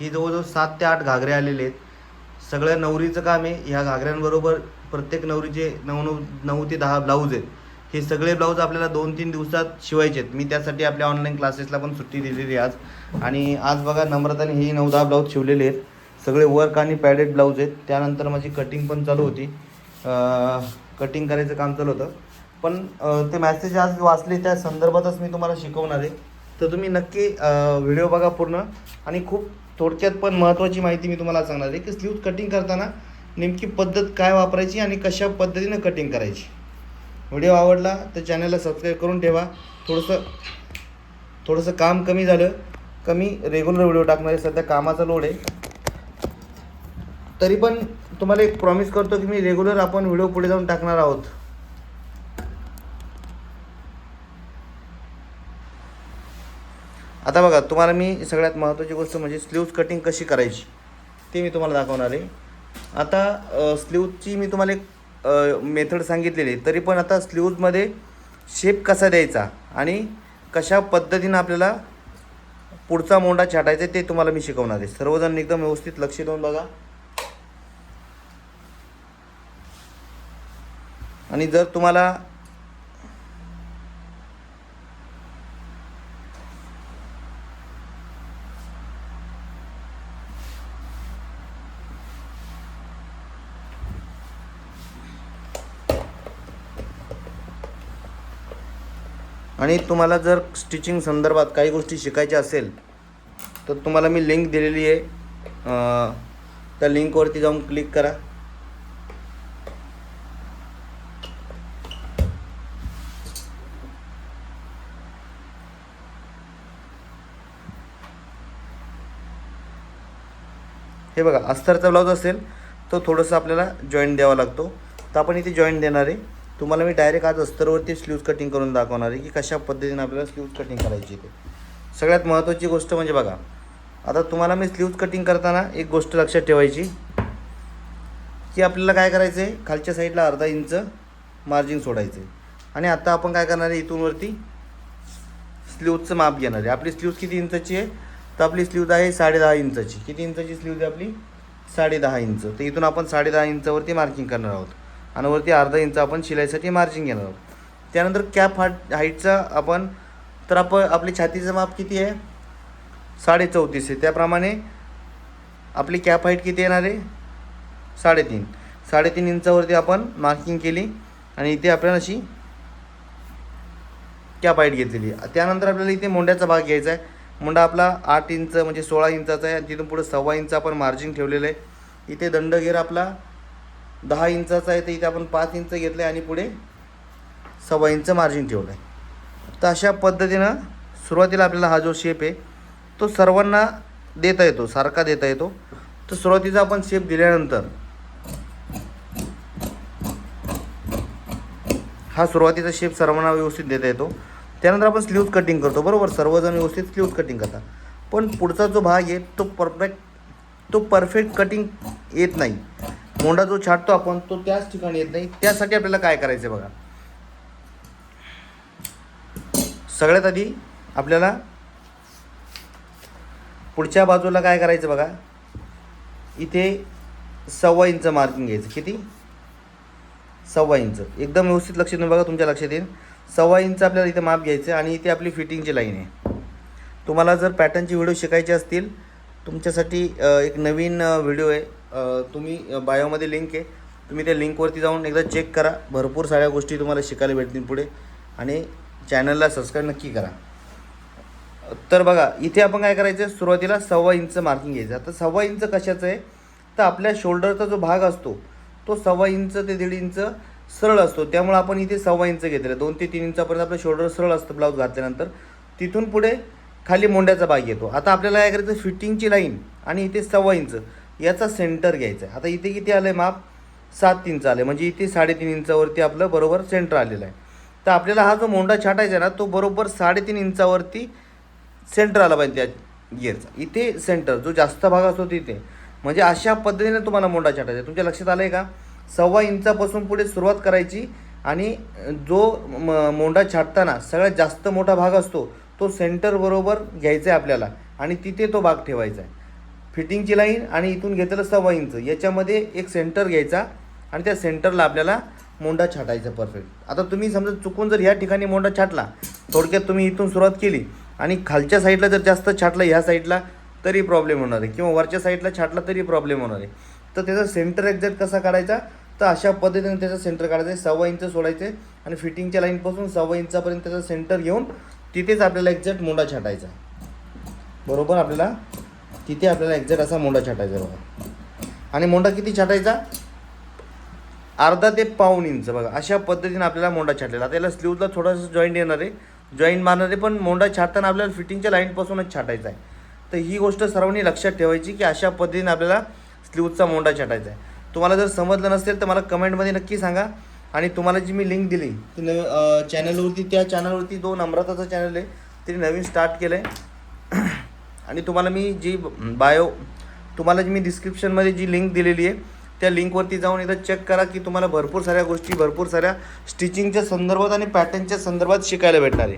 ही जवळजवळ सात ते आठ घागरे आलेले आहेत. सगळ्या नवरीचं काम आहे. ह्या घागऱ्यांबरोबर प्रत्येक नवरीचे नऊ नऊ नऊ ते दहा ब्लाऊज आहेत. हे सगळे ब्लाऊज आपल्याला दोन तीन दिवसात शिवायचे आहेत. मी त्यासाठी आपल्या ऑनलाईन क्लासेसला पण सुट्टी दिलेली आज. आणि आज बघा नम्रताने हे नऊ दहा ब्लाऊज शिवलेले आहेत. सगळे वर्क आणि पॅडेड ब्लाऊज आहेत. त्यानंतर माझी कटिंग पण चालू होती. कटिंग करायचं काम चालू होतं. पण ते मॅसेज आज वाचले त्या संदर्भातच मी तुम्हाला शिकवणार आहे. तर तुम्ही नक्की व्हिडिओ बघा पूर्ण. आणि खूप थोडक्यात पण महत्त्वाची माहिती मी तुम्हाला सांगणार आहे की स्लीव्ज कटिंग करताना नेमकी पद्धत काय वापरायची आणि कशा पद्धतीनं कटिंग करायची. व्हिडिओ आवडला तर चॅनलला सबस्क्राईब करून ठेवा. थोडंसं थोडंसं काम कमी झालं. कमी रेग्युलर व्हिडिओ टाकणार आहे सध्या कामाचा लोड आहे. तरी पण तुम्हाला एक प्रॉमिस करतो की मी रेग्युलर आपण व्हिडिओ पुढे जाऊन टाकणार आहोत. आता बघा तुम्हाला मी सगळ्यात महत्त्वाची गोष्ट म्हणजे स्लीव्ज कटिंग कशी करायची ते मी तुम्हाला दाखवणार आहे. आता स्लीवची मी तुम्हाला एक मेथड सांगितलेली तरी पण आता स्लीवजमध्ये शेप कसा द्यायचा आणि कशा पद्धतीनं आपल्याला पुढचा मोंडा छाटायचा ते तुम्हाला मी शिकवणार आहे. सर्वजण एकदम व्यवस्थित लक्ष देऊन बघा. आणि जर तुम्हाला आणि तुम्हाला जर स्टिचिंग संदर्भात काही गोष्टी शिकायच्या असेल तर तुम्हाला मी लिंक दिलेली आहे. त्या लिंकवरती जाऊन क्लिक करा. हे बघा अस्तरचा ब्लाऊज असेल तो थोडंसं आपल्याला जॉईंट द्यावा लागतो. तर आपण इथे जॉईंट देणार आहे. तुम्हाला मी डायरेक्ट आज अस्तरवरती स्लीव्ज कटिंग करून दाखवणार आहे की कशा पद्धतीने आपल्याला स्लीव्ज कटिंग करायची ते. सगळ्यात महत्त्वाची गोष्ट म्हणजे बघा आता तुम्हाला मी स्लीव्ज कटिंग करताना एक गोष्ट लक्षात ठेवायची की आपल्याला काय करायचं आहे खालच्या साईडला अर्धा इंच मार्जिन सोडायचं आहे आणि आता आपण काय करणार आहे? इथूनवरती स्लीवचं माप घेणार आहे. आपली स्लीव्ज किती इंचाची आहे? तर आपली स्लीव्ज आहे साडे दहा इंचाची किती इंचाची स्लीव्ज आहे आपली? साडेदहा इंच तर इथून आपण साडे दहा इंचावरती मार्किंग करणार आहोत. आणि वरती अर्धा इंच आपण शिलाईसाठी मार्जिंग घेणार आहोत. त्यानंतर कॅप हाट हाईटचा आपण तर आपण आपली छातीचं माप किती आहे? साडे चौतीस आहे. त्याप्रमाणे आपली कॅप हाईट किती येणार आहे? साडेतीन. साडेतीन इंचावरती आपण मार्किंग केली आणि इथे आपल्याला अशी कॅप हाईट घेतलेली त्यानंतर आपल्याला इथे मोंड्याचा भाग घ्यायचा आहे. मोंडा आपला आठ इंच म्हणजे सोळा इंचाचा आहे. तिथून पुढे सव्वा इंच आपण मार्जिन ठेवलेलं आहे. इथे दंडगेर आपला दहा इंचाचा आहे तर इथे आपण पाच इंच घेतलं आहे आणि पुढे सव्वा इंच मार्जिन ठेवलं आहे तर अशा पद्धतीनं सुरुवातीला आपल्याला हा जो शेप आहे तो सर्वांना देता येतो सारखा देता येतो. तर सुरुवातीचा आपण शेप दिल्यानंतर हा सुरुवातीचा शेप सर्वांना व्यवस्थित देता येतो. त्यानंतर आपण स्लीव्ज कटिंग करतो बरोबर? सर्वजण व्यवस्थित स्लीव्ज कटिंग करतात. पण पुढचा जो भाग आहे तो परफेक्ट तो परफेक्ट कटिंग येत नाही. मोंडा जो छाटतो आपण तो त्याच ठिकाणी येत नाही. त्यासाठी आपल्याला काय करायचं आहे बघा. सगळ्यात आधी आपल्याला पुढच्या बाजूला काय करायचं बघा. इथे सव्वा इंच मार्किंग घ्यायचं. किती? सव्वा इंच. एकदम व्यवस्थित लक्ष देऊन बघा तुमच्या लक्षात येईल. सव्वा इंच आपल्याला इथे माप घ्यायचं आणि इथे आपली फिटिंगची लाईन आहे. तुम्हाला जर पॅटर्नची व्हिडिओ शिकायचे असतील तुमच्यासाठी एक नवीन व्हिडिओ आहे. तुम्ही बायोमध्ये लिंक आहे. तुम्ही त्या लिंकवरती जाऊन एकदा चेक करा. भरपूर साऱ्या गोष्टी तुम्हाला शिकायला भेटतील पुढे. आणि चॅनलला सबस्क्राईब नक्की करा. तर बघा इथे आपण काय करायचं सुरुवातीला सव्वा इंच मार्किंग घ्यायचं. आता सव्वा इंच कशाचं आहे? तर आपल्या शोल्डरचा जो भाग असतो तो सव्वा इंच ते दीड इंच सरळ असतो. त्यामुळे आपण इथे सव्वा इंच घेतलं दोन ते तीन इंचापर्यंत आपलं शोल्डर सरळ असतं ब्लाऊज घातल्यानंतर. तिथून पुढे खाली मोंड्याचा भाग येतो. आता आपल्याला काय करायचं फिटिंगची लाईन आणि इथे सव्वा इंच याचा सेंटर घ्यायचा आहे. आता इथे किती आलं आहे माप? सात इंच आलं म्हणजे इथे साडेतीन इंचावरती आपलं बरोबर सेंटर आलेलं आहे. तर आपल्याला हा जो मोंडा छाटायचा आहे ना तो बरोबर साडेतीन इंचावरती सेंटर आला पाहिजे त्या गिअरचा इथे सेंटर जो जास्त भाग असतो तिथे. म्हणजे अशा पद्धतीने तुम्हाला मोंडा छाटायचा आहे. तुमच्या लक्षात आलं आहे का? सव्वा इंचापासून पुढे सुरुवात करायची आणि जो म- मोंडा छाटताना सगळ्यात जास्त मोठा भाग असतो तो सेंटर बरोबर घ्यायचा आहे आपल्याला. आणि तिथे तो भाग ठेवायचा आहे. फिटिंगची लाईन आणि इथून घेतलं सव्वा इंच. याच्यामध्ये एक सेंटर घ्यायचा आणि त्या सेंटरला आपल्याला मोंडा छाटायचा परफेक्ट आता तुम्ही समजा चुकून जर ह्या ठिकाणी मोंडा छाटला थोडक्यात तुम्ही इथून सुरुवात केली आणि खालच्या साईडला जर जास्त छाटलं ह्या साईडला तरी प्रॉब्लेम होणार आहे. किंवा वरच्या साईडला छाटला तरी प्रॉब्लेम होणार आहे. तर त्याचा सेंटर एक्झॅक्ट कसा काढायचा? तर अशा पद्धतीने त्याचा सेंटर काढायचं. आहे सव्वा इंच सोडायचे आणि फिटिंगच्या लाईनपासून सव्वा इंचापर्यंत त्याचा सेंटर घेऊन तिथेच आपल्याला एक्झॅक्ट मोंडा छाटायचा. बरोबर आपल्याला तिथे आपल्याला एक्झॅक्ट असा मोंडा छाटायचा बघा. आणि मोंडा किती छाटायचा? अर्धा ते पाऊन इंच. बघा अशा पद्धतीने आपल्याला मोंडा छाटलेला. आता याला स्लीवला थोडंसं जॉईंट येणार आहे. जॉईंट मारणार आहे पण मोंडा छाटताना आपल्याला फिटिंगच्या लाईनपासूनच छाटायचा आहे. तर ही गोष्ट सर्वांनी लक्षात ठेवायची की अशा पद्धतीने आपल्याला स्लीवचा मोंडा छाटायचा आहे. तुम्हाला जर समजलं नसेल तर मला कमेंटमध्ये नक्की सांगा. आणि तुम्हाला जी मी लिंक दिली ती नवी चॅनलवरती त्या चॅनलवरती दोन अमृताचं चॅनल आहे ते नवीन स्टार्ट केलं आहे आणि तुम्हाला मी जी बायो तुम्हाला जी मी डिस्क्रिप्शनमध्ये जी लिंक दिलेली आहे त्या लिंकवरती जाऊन एकदा चेक करा की तुम्हाला भरपूर साऱ्या गोष्टी भरपूर साऱ्या स्टिचिंगच्या संदर्भात आणि पॅटर्नच्या संदर्भात शिकायला भेटणार आहे.